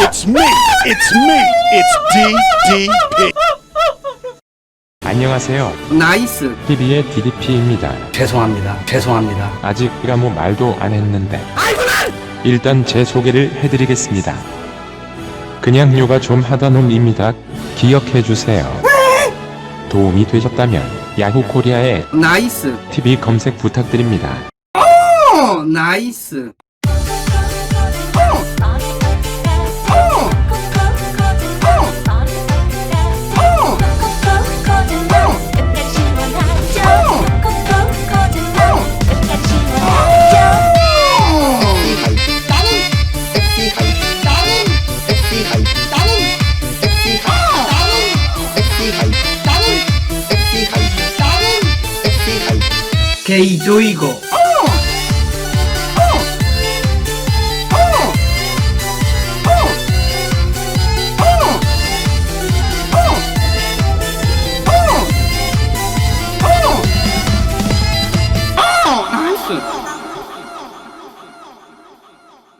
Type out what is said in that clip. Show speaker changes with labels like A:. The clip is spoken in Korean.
A: It's me. It's me. It's DDP.
B: 안녕하세요.
C: 나이스.
B: TV의 DDP입니다.
C: 죄송합니다. 죄송합니다.
B: 아직 아무 말도 안 했는데. 일단 제 소개를 해드리겠습니다. 그냥 요가 좀 하던 놈입니다. 기억해주세요. 도움이 되셨다면 야후 코리아의
C: 나이스.
B: TV 검색 부탁드립니다.
C: 어, 나이스. 게이 조이고. 나이스.